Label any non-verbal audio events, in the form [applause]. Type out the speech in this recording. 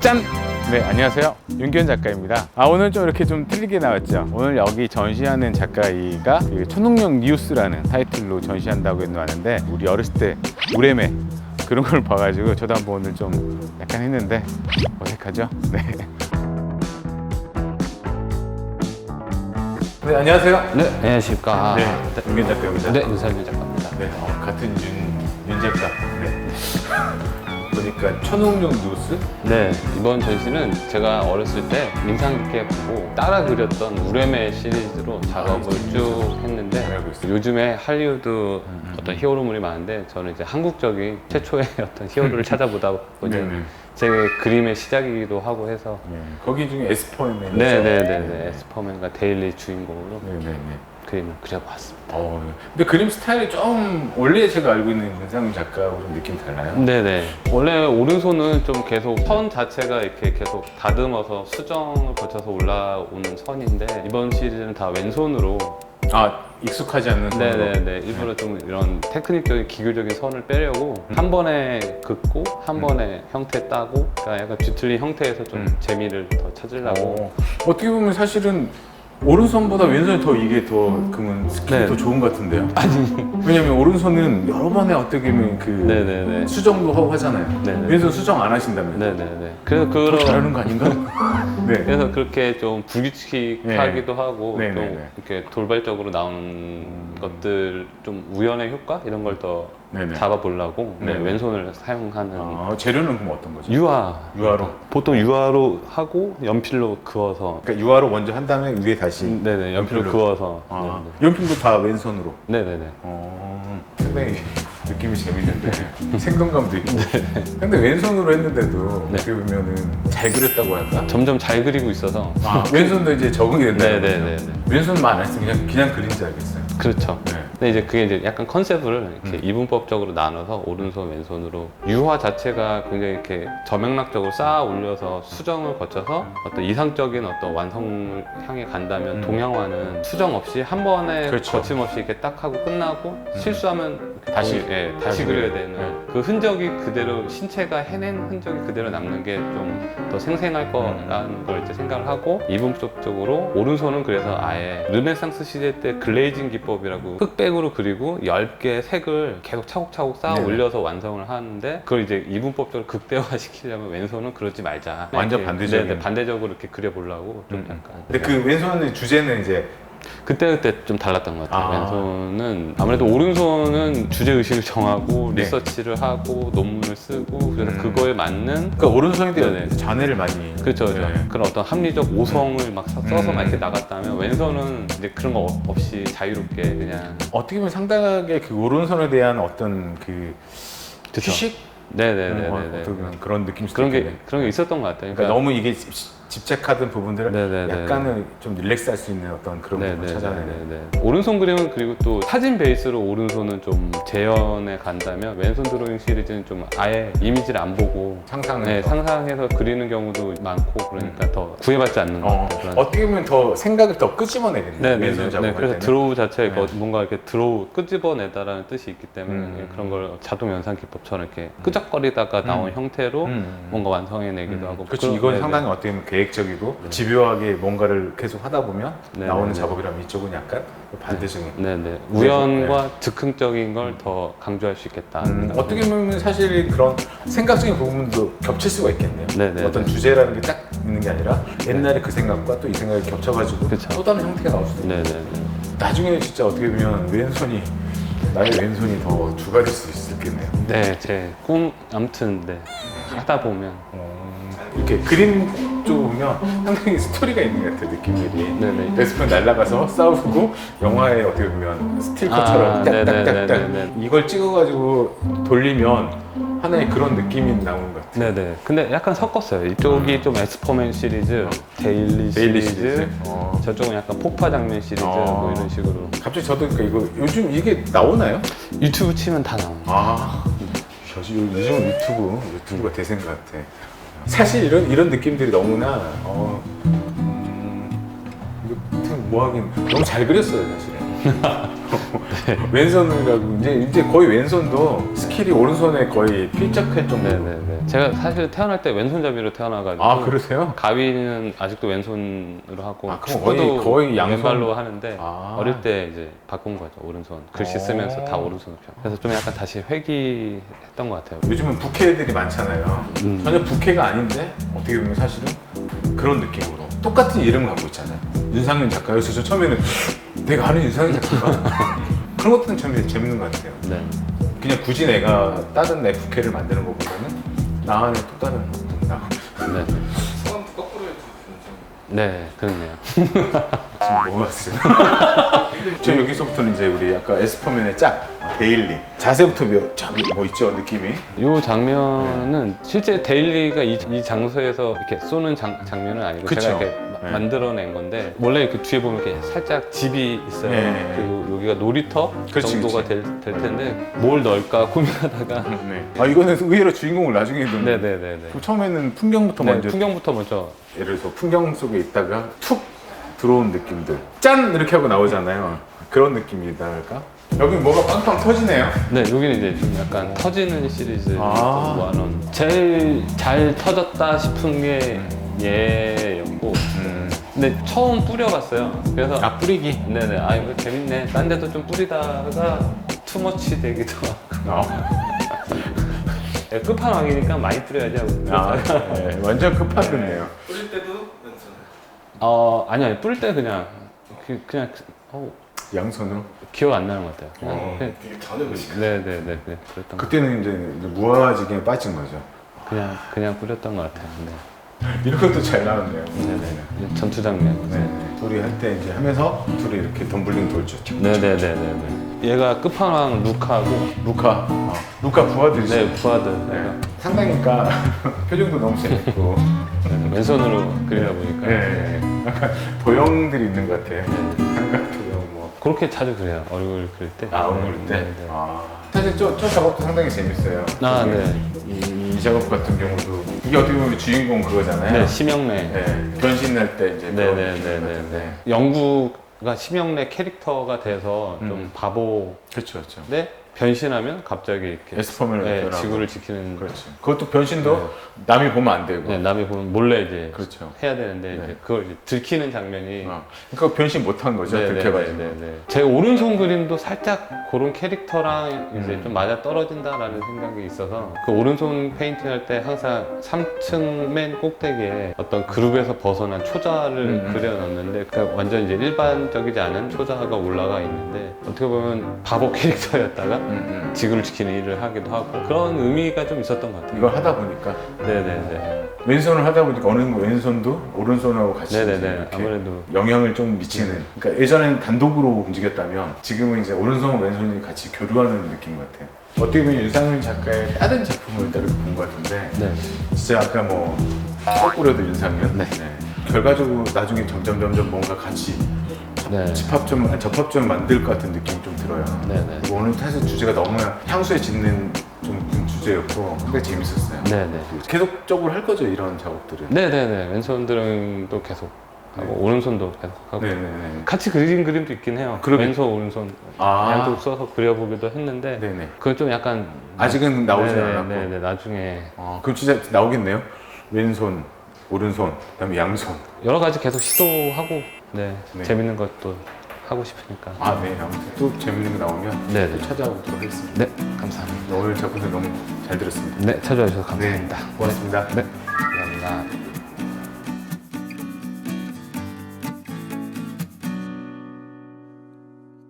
짠! 네, 안녕하세요. 윤기현 작가입니다. 아, 오늘 좀 이렇게 좀 틀리게 나왔죠. 오늘 여기 전시하는 작가이가 그 초능력 뉴스라는 타이틀로 전시한다고 왔는데 우리 어렸을 때 우레메 그런 걸 봐가지고 저도 한번 오늘 좀 약간 했는데 어색하죠? 네. 네, 안녕하세요. 네, 안녕하십니까. 네, 윤기현 작가입니다. 네, 윤상민 작가입니다. 네, 어, 같은 윤, 윤 작가. 네. 보니까 초능력 뉴스? 네, 이번 전시는 제가 어렸을 때 인상 깊게 보고 따라 그렸던 우레메 시리즈로 작업을 쭉 했는데 잘 알고 있어요. 요즘에 할리우드 어떤 히어로물이 많은데 저는 이제 한국적인 최초의 [laughs] 어떤 히어로를 찾아보다 보니 네네. 제 그림의 시작이기도 하고 해서 네. 거기 중에 에스퍼맨. 네네네네 에스퍼맨과 데일리 주인공으로 네네네. 그림을 그려봤습니다. 어, 근데 그림 스타일이 좀 원래 제가 알고 있는 윤상민 작가하고 좀 느낌 달라요? 네네. 원래 오른손은 좀 계속 선 자체가 이렇게 계속 다듬어서 수정을 거쳐서 올라오는 선인데 이번 시리즈는 다 왼손으로 아 익숙하지 않는 손으로. 네네네 일부러 좀 이런 테크닉적인 기교적인 선을 빼려고 한 번에 긋고 한 번에 형태 따고 그러니까 약간 뒤틀린 형태에서 좀 음. 재미를 더 찾으려고 어, 어떻게 보면 사실은 오른손보다 왼손이 더 이게 더 그러면 스킬이 네. 더 좋은 것 같은데요? 아니 왜냐면 오른손은 여러 번에 어떻게 보면 그 네네네 수정도 하고 하잖아요. 네네. 왼손 수정 안 하신다면 네네네 그래서 더 그런 잘하는 거 아닌가? [laughs] 네. 그래서 그렇게 좀 불규칙하기도 하고 네, 네, 좀 네. 이렇게 돌발적으로 나오는 것들 좀 우연의 효과 이런 걸 더 네 네. 잡아보려고 네, 네. 왼손을 사용하는 아, 재료는 그럼 어떤 거죠? 유화 유화로. 보통 유화로 하고 연필로 그어서 그러니까 유화로 먼저 한 다음에 위에 다시. 네네 연필로 연필로. 그어서 아, 연필도 다 왼손으로. 네네네 어, 상당히 느낌이 재밌는데 생동감도 있고. 근데 왼손으로 했는데도 네. 어떻게 보면은 잘 그렸다고 할까? 점점 잘 그리고 있어서 아, 왼손도 이제 적응이 된다. 네네네네 왼손만 안 했으면 그냥 그냥 그린 줄 알겠어요. 그렇죠 네. 근데 이제 그게 이제 약간 컨셉을 이렇게 음. 이분법적으로 나눠서 오른손 왼손으로 유화 자체가 굉장히 이렇게 저맥락적으로 쌓아 올려서 수정을 거쳐서 어떤 이상적인 어떤 완성을 향해 간다면 음. 동양화는 수정 없이 한 번에 그렇죠. 거침없이 이렇게 딱 하고 끝나고 실수하면 이렇게 다시, 동- 예, 다시 다시 그려야 되는 네. 그 흔적이 그대로 신체가 해낸 흔적이 그대로 남는 게 좀 더 생생할 거라는 걸 이제 생각을 하고 이분법적으로 오른손은 그래서 아예 르네상스 시대 때 글레이징 기법이라고 흑백으로 그리고 10개의 색을 계속 차곡차곡 쌓아 네네. 올려서 완성을 하는데 그걸 이제 이분법적으로 극대화 시키려면 [laughs] 왼손은 그러지 말자 완전 반대적인. 네네, 반대적으로 이렇게 그려보려고 좀 음. 약간 근데 그 왼손의 주제는 이제 그때그때 좀 달랐던 것 같아요. 아. 왼손은 아무래도 오른손은 주제 의식을 정하고 네. 리서치를 하고 논문을 쓰고 그래서 음. 그거에 맞는 그러니까 오른손인데 네네. 잔해를 많이. 그렇죠, 그렇죠. 네. 그런 어떤 합리적 오성을 막 써- 써서 음. 막 이렇게 나갔다면 왼손은 이제 그런 거 없- 없이 자유롭게 그냥 어떻게 보면 상당하게 그 오른손에 대한 어떤 그 그쵸. 휴식 네네네네. 어, 어떻게 보면 그런 느낌이 그런 게. 그런 게 있었던 것 같아요. 그러니까 너무 이게 집- 집착하던 부분들을 네네네. 약간은 좀 릴렉스할 수 있는 어떤 그런 부분을 찾아내는. 오른손 그림은 그리고 또 사진 베이스로 오른손은 좀 재현에 간다면 왼손 드로잉 시리즈는 좀 아예 이미지를 안 보고 상상을. 네, 더. 상상해서 그리는 경우도 많고 그러니까 더 구애받지 않는 것 어, 같아요. 그런- 어떻게 보면 더 생각을 더 끄집어내겠네. 네, 네, 왼손 네, 네. 그래서. 드로우 자체가 네. 뭔가 이렇게 드로우 끄집어내다라는 뜻이 있기 때문에 음. 그런 걸 자동 연산 기법처럼 이렇게 끄적거리다가 나온 형태로 음. 뭔가 완성해내기도 하고 그렇지 그런- 이건 네, 상당히 어떻게 보면 계획 적이고 집요하게 뭔가를 계속 하다 보면 네, 나오는 네, 네. 작업이라면 이쪽은 약간 반대적인. 네, 네. 우연과 즉흥적인 걸 더 강조할 수 있겠다. 음, 어떻게 보면 사실 그런 생각적인 부분도 겹칠 수가 있겠네요. 네, 네, 어떤 네. 주제라는 게 딱 있는 게 아니라 옛날에 그 생각과 또 이 생각이 겹쳐가지고 그쵸. 또 다른 형태가 나올 수도 있고 네, 네, 네. 나중에 진짜 어떻게 보면 왼손이 나의 왼손이 더 주가 될수 있겠네요. 네, 제 꿈 아무튼 네. 하다 보면 어, 이렇게 그림 쪽 보면 상당히 스토리가 있는 것 같아요 느낌들이. 네네. 에스펜 날아가서 싸우고 영화에 어떻게 보면 스틸커처럼 아, 딱딱딱딱 네네네네네. 이걸 찍어가지고 돌리면 하나의 그런 느낌이 나오는 것 같아요. 네, 네. 근데 약간 섞었어요. 이쪽이 좀 에스퍼맨 시리즈, 데일리, 데일리 시리즈, 시리즈. 어. 저쪽은 약간 폭파 장면 시리즈 어. 뭐 이런 식으로 갑자기 저도 그러니까 이거 요즘 이게 나오나요? 유튜브 치면 다 나와요. 아, 요즘 요즘 유튜브 유튜브가 대세인 것 같아. 사실 이런 이런 느낌들이 너무나 어, 음, 뭐 하긴 너무 잘 그렸어요 사실은. [laughs] 왼손이라고 이제 이제 거의 왼손도 스킬이 오른손에 거의 필적할 정도. 네네네. 제가 사실 태어날 때 왼손잡이로 태어나가지고 아 그러세요? 가위는 아직도 왼손으로 하고 아, 그럼 축구도 거의- 거의 양손? 왼발로 하는데 아. 어릴 때 이제 바꾼 거죠 오른손 글씨 어. 쓰면서 다 오른손으로 펴. 그래서 좀 약간 다시 회귀했던 것 같아요. 요즘은 부캐들이 많잖아요. 음. 전혀 부캐가 아닌데 어떻게 보면 사실은 그런 느낌으로 똑같은 이름을 갖고 있잖아요. 윤상윤 저 처음에는 내가 아는 윤상윤 작가가 그런 것들은 참 재밌는 것 같아요. 네. 그냥 굳이 내가 다른 내 부캐를 만드는 것보다는 나 안에 또 다른 나 네. 거꾸로. 네, 그렇네요. 지금 뭐가 있어요? 저 여기서부터는 이제 우리 아까 에스퍼맨의 짝 데일리 자세부터 몇, 참, 뭐 있죠 느낌이 이 장면은 실제 데일리가 이, 이 장소에서 이렇게 쏘는 장, 장면은 아니고 그쵸. 제가 이렇게 마- 네. 만들어낸 건데 원래 이렇게 뒤에 보면 이렇게 살짝 집이 있어요. 네. 그리고 여기가 놀이터 그렇지, 정도가 그렇지. 될, 될 텐데 뭘 넣을까 고민하다가 [laughs] 네. 아 이거는 의외로 주인공을 나중에 둔 네네네네. 그럼 처음에는 풍경부터 네, 먼저 풍경부터 먼저 예를 들어서 풍경 속에 있다가 툭 들어온 느낌들 짠 이렇게 하고 나오잖아요 그런 느낌이달까 여기 뭐가 빵빵 터지네요. 네 여기는 이제 좀 약간 터지는 시리즈 아. 원원 제일 잘 터졌다 싶은 게 얘였고. 음. 근데 처음 뿌려봤어요. 그래서 아 뿌리기? 네네. 아 이거 재밌네. 딴 데도 좀 뿌리다가 투머치 되기도 하고. 어. 야, [laughs] 끝판왕이니까 많이 뿌려야지 하고. 아, 네. 완전 끝판왕이네요. 뿌릴 때도 왼손. 어 아니 아니 뿌릴 때 그냥 그, 그냥 어, 양손으로? 기억 안 나는 것 같아요. 어. 그냥 되게 전혀 의식. 네네네 네, 그랬던 거 그때는 이제 무아지게 빠진 거죠. 그냥 그냥 뿌렸던 것 같아요. 네. [laughs] 이런 것도 잘 나왔네요. 네네. 전투 장면. 네. 둘이 할 때 이제 하면서 둘이 이렇게 덤블링 돌죠. 네네네네네. 얘가 끝판왕 루카고. 루카. 어. 루카 부하들이죠. 네 부하들. 네. 상당히니까 [laughs] 표정도 너무 재밌고. 네, 왼손으로 그리다 보니까. 네. 약간 도형들이 있는 것 같아요. 네. 뭐 그렇게 자주 그래요 얼굴 그릴 때 아, 오늘 때? 네, 네. 아. 사실 저, 저 작업도 상당히 재밌어요. 아, 네. 이, 이 작업 같은 경우도 이게 어떻게 보면 주인공 그거잖아요. 네 심영래 네, 변신할 때 이제 그런 느낌 네네 네네. 같은데. 영구가 심영래 캐릭터가 돼서 좀 음. 바보인데 그렇죠, 그렇죠. 변신하면 갑자기 이렇게 에스퍼맨을 네, 변하고. 지구를 지키는 그렇지. 그것도 변신도 남이 보면 안 되고. 네, 남이 보면 몰래 이제 그렇죠. 해야 되는데 네. 이제 그걸 이제 들키는 장면이 어. 그러니까 변신 못한 거죠. 네, 들켜가지고. 네, 네, 네. 제 오른손 그림도 살짝 그런 캐릭터랑 이제 음. 좀 맞아 떨어진다라는 생각이 있어서 그 오른손 페인팅 할 때 항상 3층 맨 꼭대기에 어떤 그룹에서 벗어난 초자를 음. 그려 넣는데 그러니까 완전 이제 일반적이지 않은 초자가 올라가 있는데 어떻게 보면 바보 캐릭터였다가 음, 음. 지구를 지키는 일을 하기도 하고 그런 의미가 좀 있었던 것 같아요. 이걸 하다 보니까 네네네. 왼손을 하다 보니까 어느 뭐 왼손도 오른손하고 같이 네네네. 아무래도 영향을 좀 미치는. 그러니까 예전에는 단독으로 움직였다면 지금은 이제 오른손과 왼손이 같이 교류하는 느낌 같아요. 어떻게 보면 윤상윤 작가의 다른 작품을 따로 본 것 같은데 네. 진짜 아까 뭐 거꾸로도 윤상윤. 네. 결과적으로 나중에 점점 점점 뭔가 같이 네. 집합점, 아니, 접합점 만들 것 같은 느낌이 좀 들어요. 네네. 그리고 오늘 사실 주제가 너무나 향수에 짙는 좀 주제였고 굉장히 재밌었어요. 네네. 계속적으로 할 거죠 이런 작업들은. 네네네. 왼손들도 계속 하고 오른손도 계속 하고 네네네. 같이 그린 그림도 있긴 해요. 그러게. 왼손 오른손 아, 양쪽 써서 그려보기도 했는데 네네. 그건 좀 약간 아직은 나오진 네네, 않았고. 네네 나중에 어, 그럼 진짜 나오겠네요. 왼손, 오른손, 그다음에 양손. 여러 가지 계속 시도하고 네, 네. 재밌는 것도 하고 싶으니까. 아, 네. 아무튼 또 재밌는 거 나오면 네 네. 또 찾아오도록 하겠습니다. 네 감사합니다. 오늘 작품들 너무 잘 들었습니다. 네 찾아와 주셔서 감사합니다. 고맙습니다. 네 감사합니다.